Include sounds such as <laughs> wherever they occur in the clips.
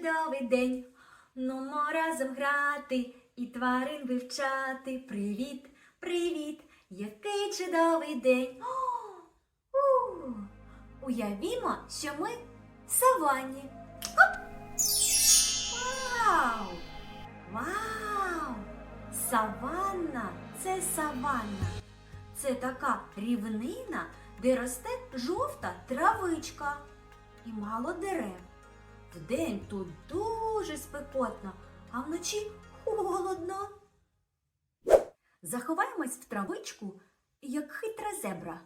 чудовий день. Нумо разом грати і тварин вивчати. Привіт, привіт, який чудовий день. О, у. Уявімо, що ми в саванні. Оп! Вау! Вау! Саванна це саванна. Це така рівнина, де росте жовта травичка і мало дерев. Вдень тут дуже спекотно, а вночі холодно. Заховаємось в травичку, як хитра зебра.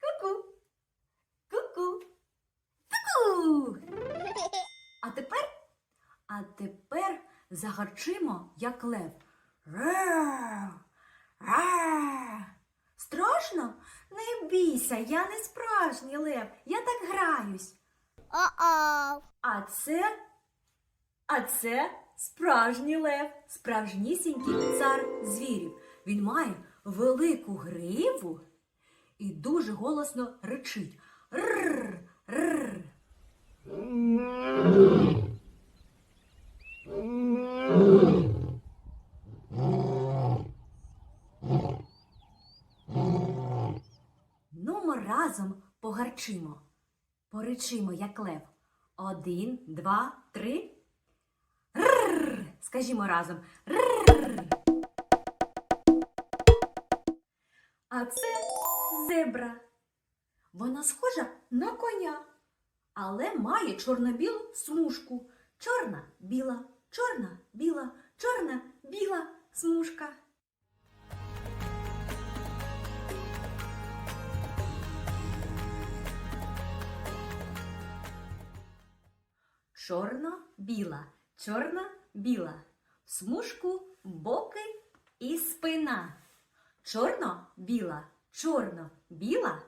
Ку-ку. Ку-ку. Ку-ку. А тепер, а тепер загарчимо, як лев. Страшно? Бійся, я не справжній лев, я так граюсь. Uh-oh. А це, а це справжній лев, справжнісінький цар звірів. Він має велику гриву і дуже голосно речить. Рр, рр. Ну, ми разом погарчимо, поричимо, як лев. Один, два, три. Рррр. Скажімо разом. Рррр. А це зебра. Вона схожа на коня, але має чорно-білу смужку. Чорна, біла, чорна, біла, чорна, біла смужка. Чорно-біла, чорно-біла, смужку боки і спина. Чорно-біла, чорно-біла,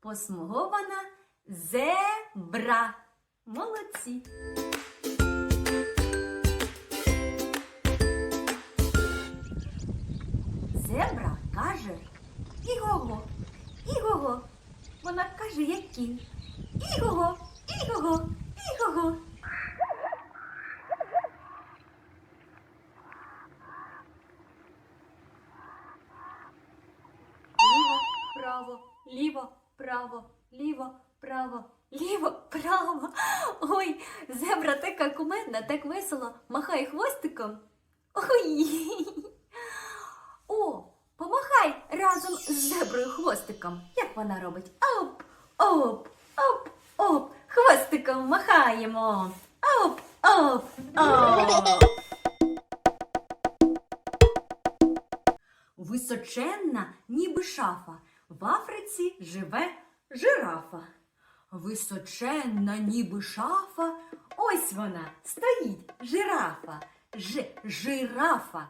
посмугована зебра. Молодці. Зебра каже Іго-го, Іго-го. Вона каже, як кінь. Іго-го, Іго-го. Шафа. Ось вона стоїть жирафа. Ж жирафа.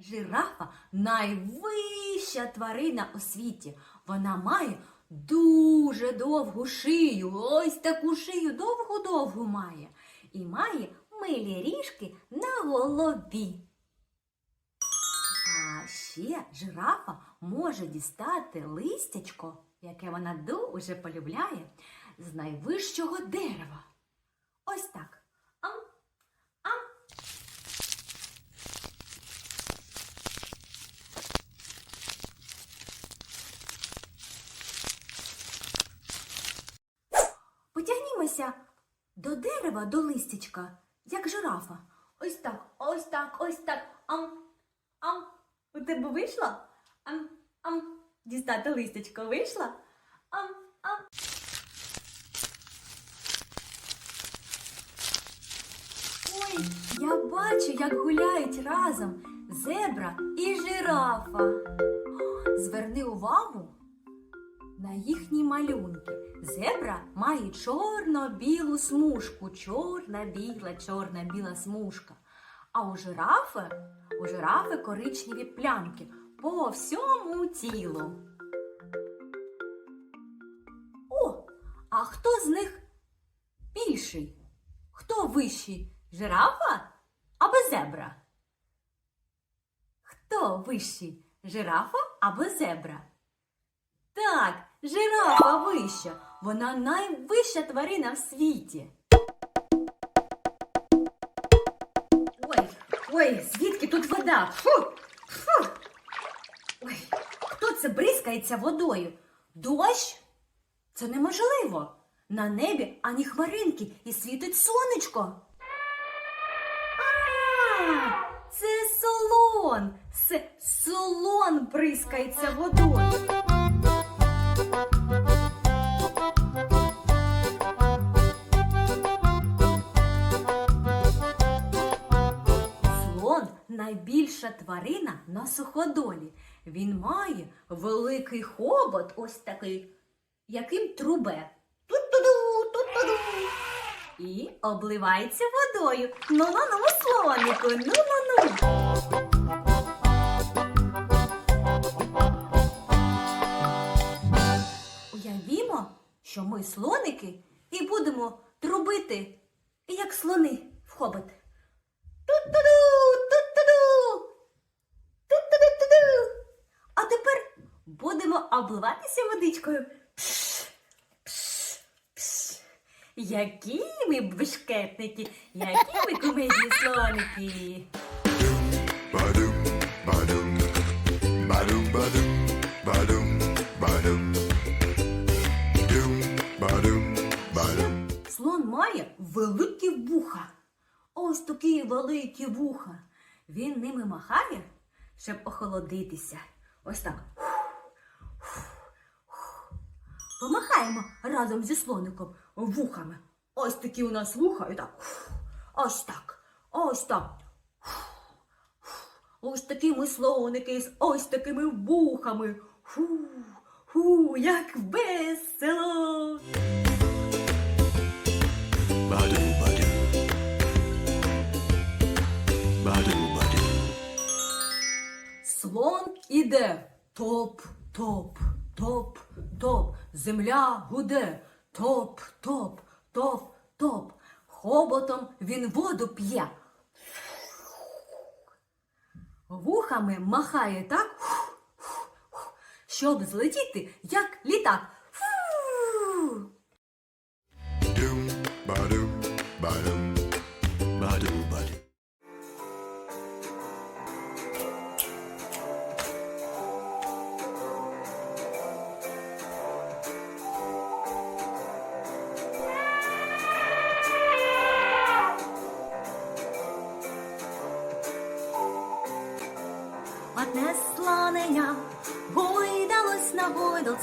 Жирафа найвища тварина у світі. Вона має дуже довгу шию. Ось таку шию довгу-довгу має. І має милі ріжки на голові. А ще жирафа може дістати листячко, яке вона дуже полюбляє, з найвищого дерева. Ось так. Ам, ам. Потягнімося до дерева, до листячка, як жирафа. Ось так, ось так, ось так. Ам, ам. У тебе вийшло? Ам, ам. Дістати листячко вийшло? Ам, ам. Ой, я бачу, як гуляють разом зебра і жирафа. Зверни увагу на їхні малюнки. Зебра має чорно-білу смужку. Чорна-біла, чорна-біла смужка. А у жирафи, у жирафи коричневі плямки по всьому тілу. О, а хто з них більший? Хто вищий? Жирафа або зебра? Хто вищий? Жирафа або зебра? Так, жирафа вища. Вона найвища тварина в світі. Ой, звідки тут вода? Фу, фу. Ой, хто це бризкається водою? Дощ? Це неможливо. На небі ані хмаринки і світить сонечко. Це солон. Це солон бризкається водою. Найбільша тварина на суходолі. Він має великий хобот, ось такий, яким трубе. Тут-туду, тут-туду. І обливається водою. Ну-ну-ну, слонику, ну-ну-ну. Уявімо, що ми слоники і будемо трубити, як слони в хобот. Тут-туду, тут-туду-туду. А тепер будемо обливатися водичкою. Пш, пш, пш. Які ми бешкетники, які ми кумедні слоники. Слон має великі вуха. Ось такі великі вуха. Він ними махає, щоб охолодитися. Ось так. Помахаємо разом зі слоником вухами. Ось такі у нас вуха. І так. Ось так. Ось так. Ось такі ми слоники з ось такими вухами. Фу, фу, як весело. Ba-dum, ba-dum. Слон іде. Топ, топ, топ, топ. Земля гуде. Топ, топ, топ, топ. Хоботом він воду п'є. Вухами махає так, щоб злетіти, як літак. Фу! Dum,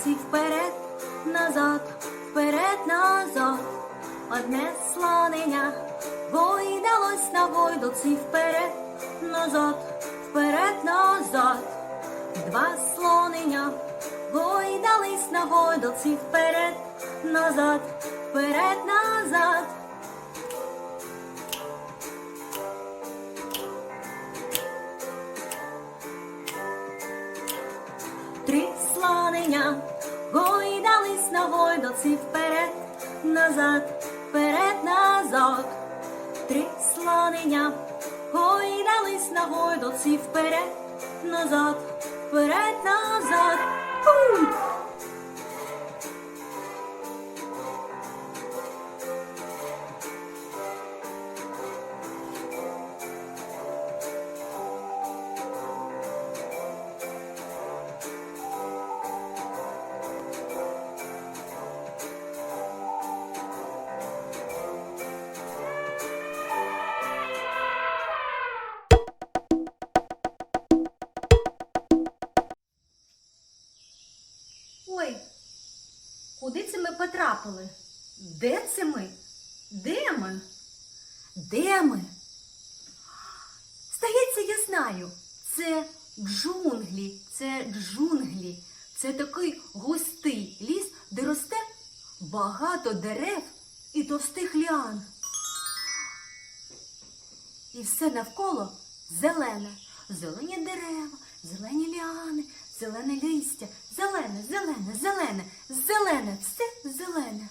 гойдалці вперед, назад, вперед, назад. Одне слонення гойдалось на гойдалці вперед, назад, вперед, назад. Два слонення гойдались на гойдалці вперед, назад, назад, вперед, назад. Три слонення гойдались на гойдолці вперед, назад, вперед, назад. Ху! Джунглі, це джунглі. Це такий густий ліс, де росте багато дерев і товстих ліан. І все навколо зелене. Зелені дерева, зелені ліани, зелене листя, зелене, зелене, зелене, зелене, все зелене.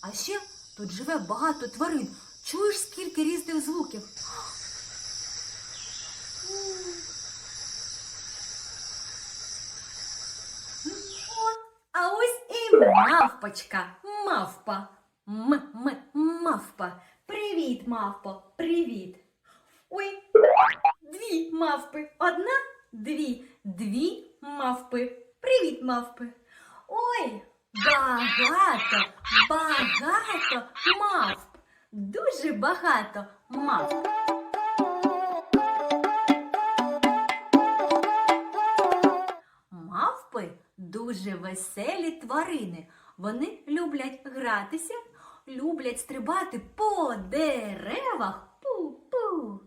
А, ще тут живе багато тварин. Чуєш, скільки різних звуків? Мавпочка, мавпа. М-м, мавпа. Привіт, мавпо, привіт. Ой, дві мавпи. Одна, дві, дві мавпи. Привіт, мавпи. Ой, багато, багато мавп. Дуже багато мавп. Мавпи дуже веселі тварини. Вони люблять гратися, люблять стрибати по деревах пу-пу.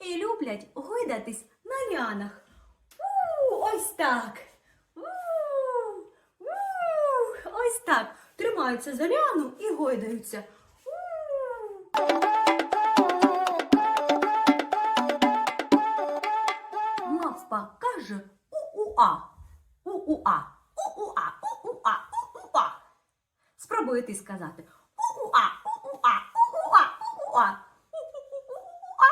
І люблять гойдатись на лянах. У, ось так. У, у, ось так. Тримаються за ляну і гойдаються. Мавпа каже у-у-а. У-у-а. У-у-а. У-у-а. У-у-а. Спробуй ти сказати. У-у-а. У-у-а. У-у-а. У-у-а. У-у-а.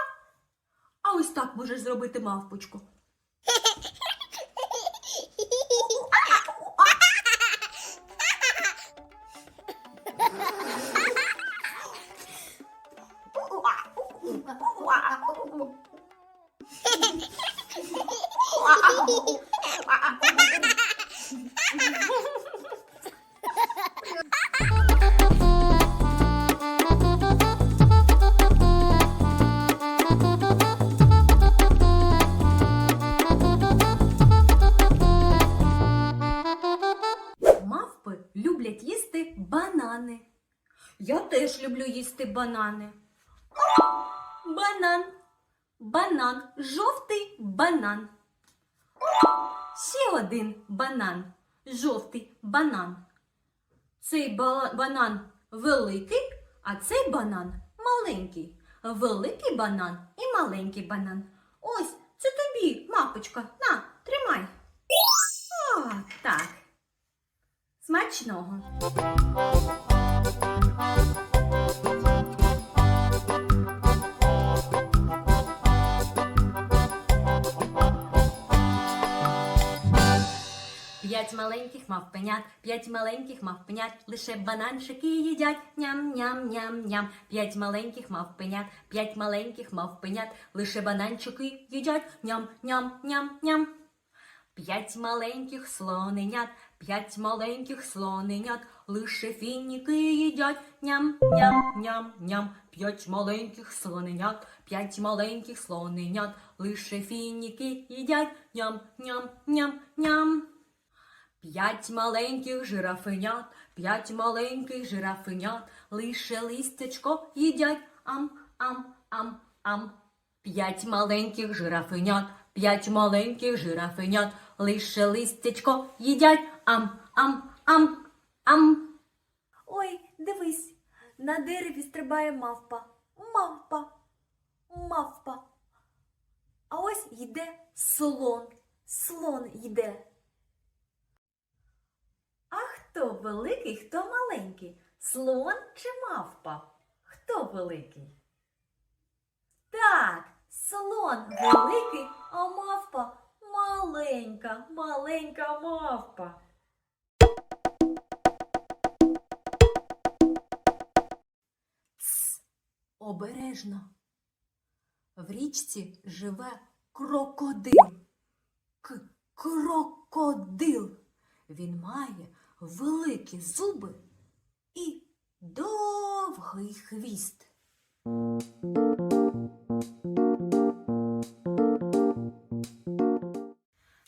А ось так можеш зробити мавпочку. Банани. Банан. Банан. Жовтий банан. Ще один банан. Жовтий банан. Цей банан великий, а цей банан маленький. Великий банан і маленький банан. Ось це тобі, мапочка. На, тримай. О, так. Смачного. П'ять маленьких мавпенят, п'ять маленьких мавпенят, лише бананчики їдять, ням-ням-ням-ням. П'ять маленьких мавпенят, п'ять маленьких мавпенят, лише бананчики їдять, ням-ням-ням-ням. П'ять маленьких слоненят, п'ять маленьких слоненят, лише фініки їдять, ням-ням-ням-ням. П'ять маленьких слоненят, п'ять маленьких слоненят, лише фініки їдять, ням-ням-ням-ням. П'ять маленьких жирафенят, п'ять маленьких жирафенят, лише листячко їдять, ам-ам-ам-ам. П'ять маленьких жирафенят, п'ять маленьких жирафенят, лише листячко їдять, ам-ам-ам-ам. Ой, дивись, на дереві стрибає мавпа. Мавпа, мавпа. А ось йде слон, слон йде. А хто великий, хто маленький? Слон чи мавпа? Хто великий? Так, слон великий, а мавпа маленька, маленька мавпа. Тс, обережно. В річці живе крокодил. К крокодил. Він має великі зуби і довгий хвіст.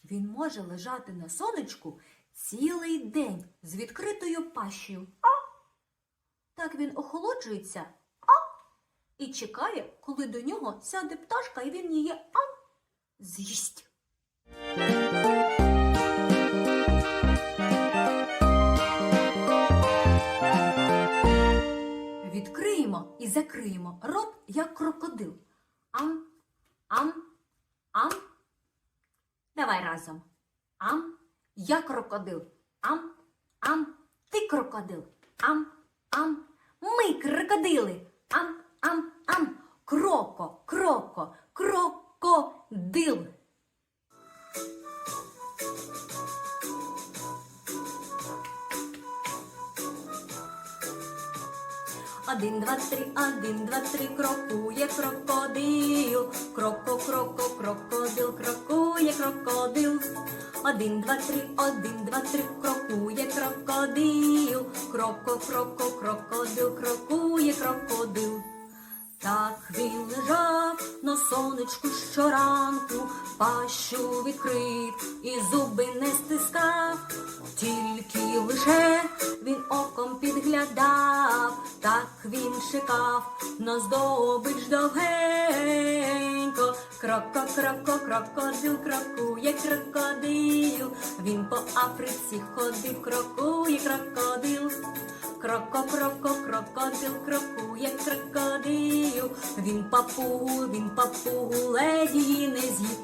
Він може лежати на сонечку цілий день з відкритою пащею. А? Так він охолоджується а? і чекає, коли до нього сяде пташка, і він її а? з'їсть. Відкриємо і закриємо рот, як крокодил. Ам, ам, ам. Давай разом. Ам, я крокодил. Ам, ам, ти крокодил. Ам, ам, ми крокодили. Ам, ам, ам. Кроко, кроко, крокодил. Один, два, три, один, два, три, крокує крокодил. Кроко, кроко, крокодил, крокує крокодил. Один, два, три, один, два, три, крокує крокодил. Кроко, кроко, крокодил, крокує крокодил. Так він лежав на сонечку щоранку, пащу відкрив і зуби не стискав, тільки лише він оком підглядав, так він чекав на здобич довгенько. Кроко, кроко, крокодил, крокує крокодил. Він по Африці ходив, крокує крокодил. Кроко, кроко, крокодил, крокує крокодил. Він папугу, він папугу, ледії не з'їв.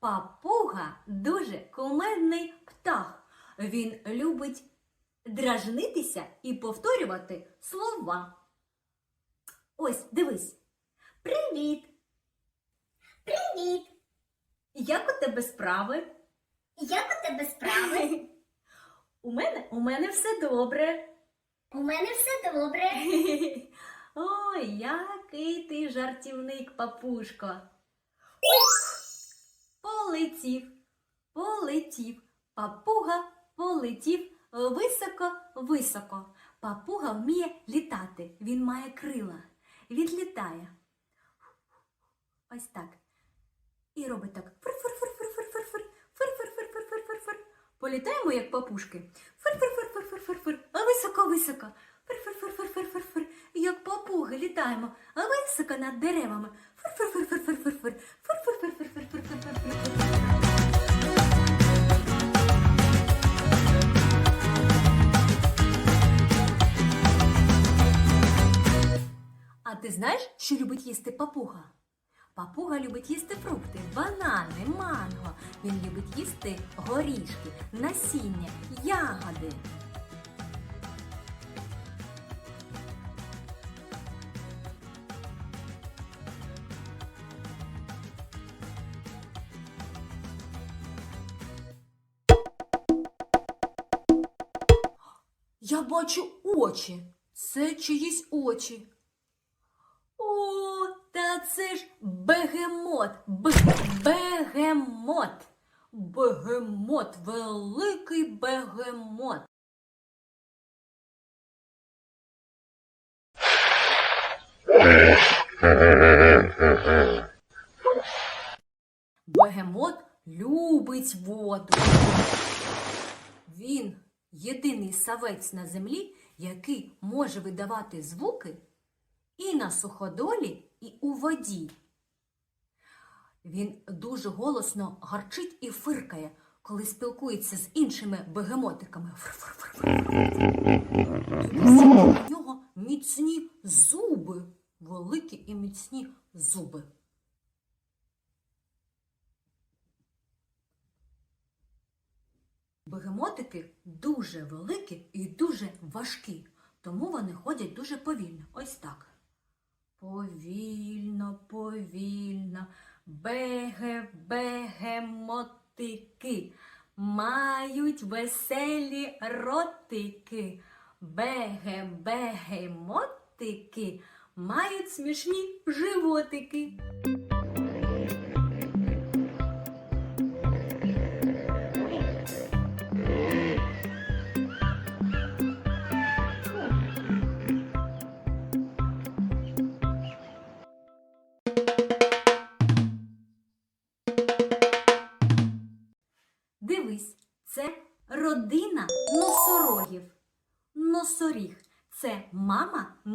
Папуга дуже кумедний птах. Він любить дражнитися і повторювати слова. Ось, дивись. Привіт! Привіт! Як у тебе справи? Як у тебе справи? <laughs> У мене, у мене все добре. У мене все добре. <laughs> Ой, який ти жартівник, папушко. Полетів, полетів, папуга полетів високо, високо. Папуга вміє літати, він має крила. Він літає. Ось так. І робить так. Фир-фир-фир-фир-фир-фир. Політаємо, як папушки. Фир-фир-фир-фир-фир-фир. А високо-високо. Фир-фир-фир-фир-фир-фир. Як папуги літаємо, високо над деревами. Фир-фир-фир-фир-фир-фир. Ти знаєш, що любить їсти папуга? Папуга любить їсти фрукти, банани, манго. Він любить їсти горішки, насіння, ягоди. Я бачу очі. Це чиїсь очі. Це ж бегемот, бегемот. Бегемот, великий бегемот. Бегемот любить воду. Він єдиний савець на землі, який може видавати звуки і на суходолі, і у воді. Він дуже голосно гарчить і фиркає, коли спілкується з іншими бегемотиками. У нього міцні зуби, великі і міцні зуби. Бегемотики дуже великі і дуже важкі, тому вони ходять дуже повільно. Ось так. Повільно, повільно, беге, беге мотики, мають веселі ротики. Беге, беге мотики, мають смішні животики.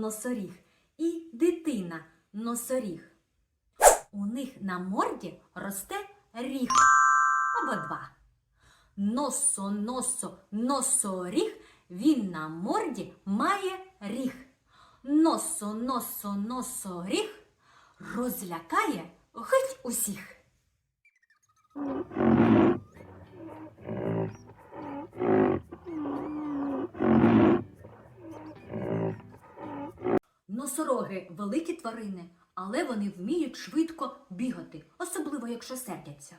Носоріг і дитина носоріг. У них на морді росте ріг або два. Носо, носо, носоріг, він на морді має ріг. Носо, носо, носоріг, розлякає геть усіх. Носороги великі тварини, але вони вміють швидко бігати, особливо якщо сердяться.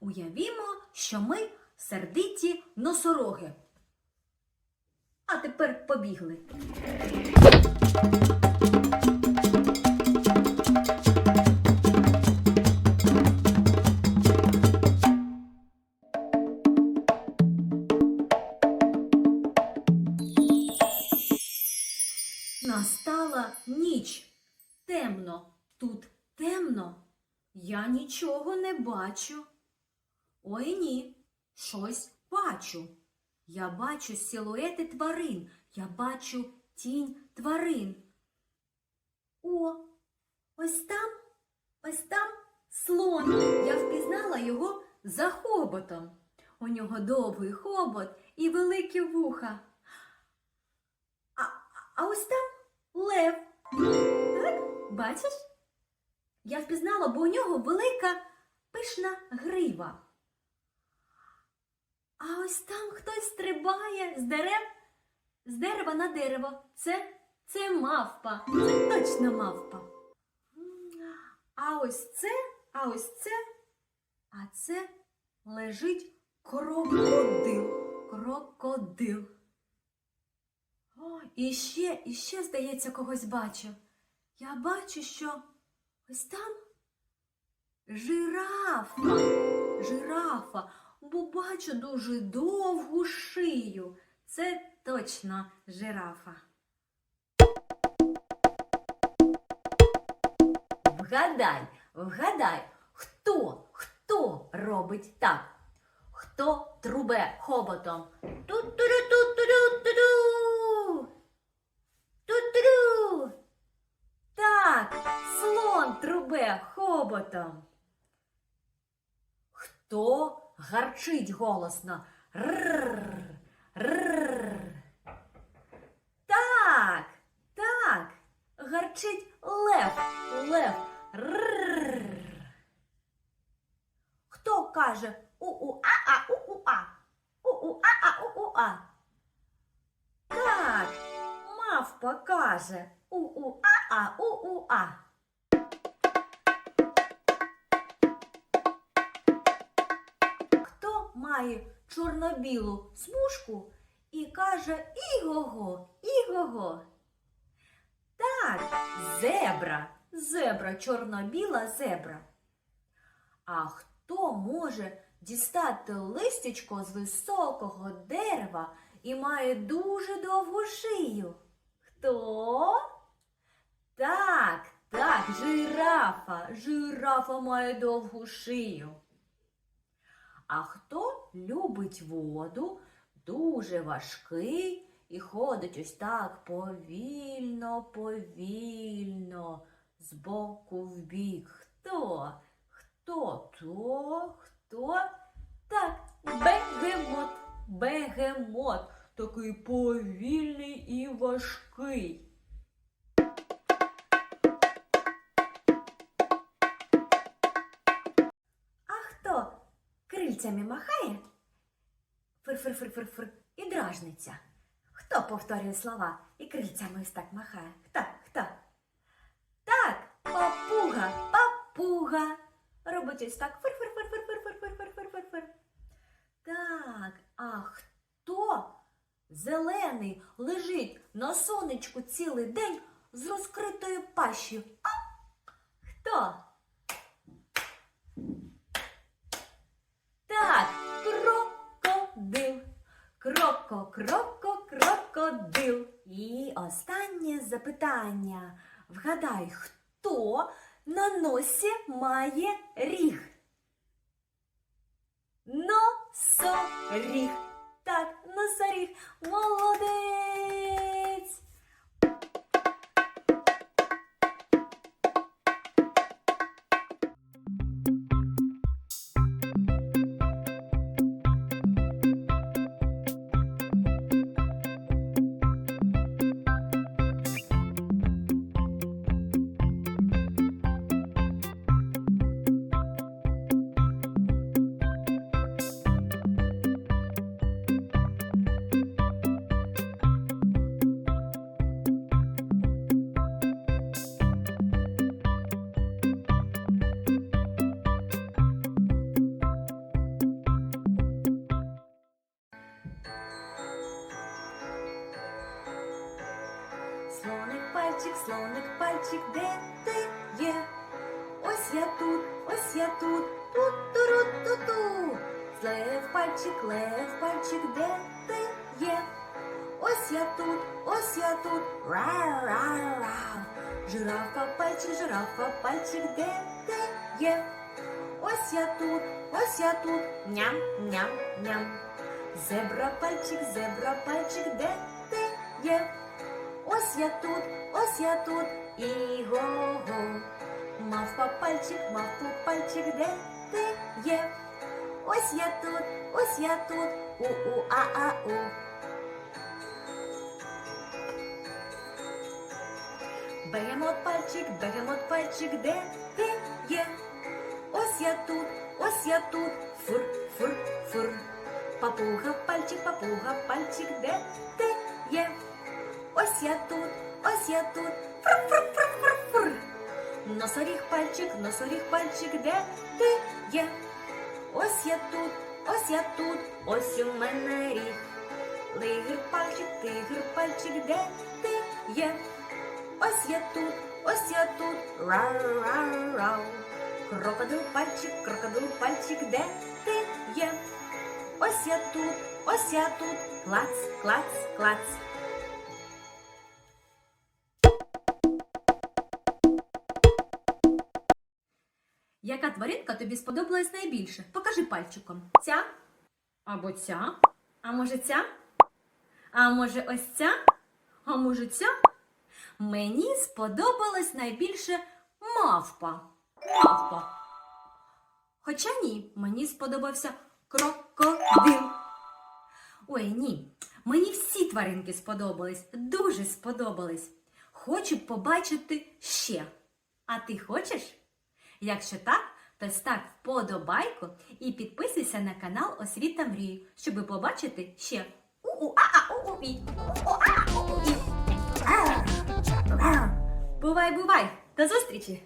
Уявімо, що ми сердиті носороги. А тепер побігли. Темно. Тут темно. Я нічого не бачу. Ой ні, щось бачу. Я бачу силуети тварин. Я бачу тінь тварин. О, ось там, ось там слон. Я впізнала його за хоботом. У нього довгий хобот і великі вуха. А, а ось там лев. Бачиш? Я впізнала, бо у нього велика пишна грива. А ось там хтось стрибає з дерев, з дерева на дерево. Це, це мавпа. Це точно мавпа. А ось це, а ось це, а це лежить крокодил. Крокодил. О, і ще, і ще, здається, когось бачу. Я бачу, що ось там жирафа. Жирафа, бо бачу дуже довгу шию. Це точно жирафа. Вгадай, вгадай, хто, хто робить так? Хто трубе хоботом? Ту-ту-ру-ту-ту-ру-ту-ру! Трубе хоботом. Хто гарчить голосно? Рррр, рррр. Так, так, гарчить лев, лев. Рррр. Хто каже у-у-а-а, у-у-а? У-у-а-а, у-у-а? Так, мавпа каже у-у-а-а, у-у-а. Має чорно-білу смужку і каже іго-го, іго-го? Так, зебра, зебра, чорно-біла зебра. А хто може дістати листячко з високого дерева і має дуже довгу шию? Хто? Так, так, жирафа. Жирафа має довгу шию. А хто любить воду, дуже важкий і ходить ось так повільно, повільно, з боку в бік. Хто? Хто то? Хто? Так, бегемот, бегемот, такий повільний і важкий. Крильцями махає? Фир-фир-фир-фир-фир і дражниться. Хто повторює слова і крильцями ось так махає? Хто? Хто? Так, папуга, папуга. Робить ось так фир-фир-фир-фир-фир-фир-фир-фир-фир. Так, а хто зелений лежить на сонечку цілий день з розкритою пащею? А? Хто? Кроко, кроко, крокодил. І останнє запитання. Вгадай, хто на носі має ріг? Носоріг. Так, носоріг. Молодець. Пальчик, слоник пальчик, де ти є? Ось я тут, ось я тут, тут туру ту ту Лев пальчик, лев пальчик, де ти є? Ось я тут, ось я тут, рау. Жирафа пальчик, жирафа пальчик, де ти є? Ось я тут, ось я тут, ням, ням, ням. Зебра пальчик, зебра пальчик, де ти є? Ось я тут, ось я тут, і го-го. Мавпа пальчик, мавпу пальчик, де ти є? Ось я тут, ось я тут, у-у-а-а-у. Бегемот пальчик, бегемот пальчик, де ти є? Ось я тут, ось я тут, фур, фур, фур. Папуга пальчик, папуга пальчик, де ти є? Ось я тут, ось я тут, фур. Носоріг пальчик, носоріг пальчик, де ти є? Ось я тут, ось я тут, ось у мене ріг. Лигр пальчик, тигр пальчик, де ти є? Ось я тут, ось я тут, рау. Крокодил пальчик, крокодил пальчик, де ти є? Ось я тут, ось я тут, клац, клац, клац. Яка тваринка тобі сподобалась найбільше? Покажи пальчиком. Ця? Або ця? А може ця? А може ось ця? А може ця? Мені сподобалась найбільше мавпа. Мавпа. Хоча ні, мені сподобався крокодил. Ой, ні. Мені всі тваринки сподобались, дуже сподобались. Хочу побачити ще. А ти хочеш? Якщо так, то став вподобайку і підписуйся на канал Освіта Мрії, щоб побачити ще. У-у-а-а-у-у-і. Бувай, бувай! До зустрічі!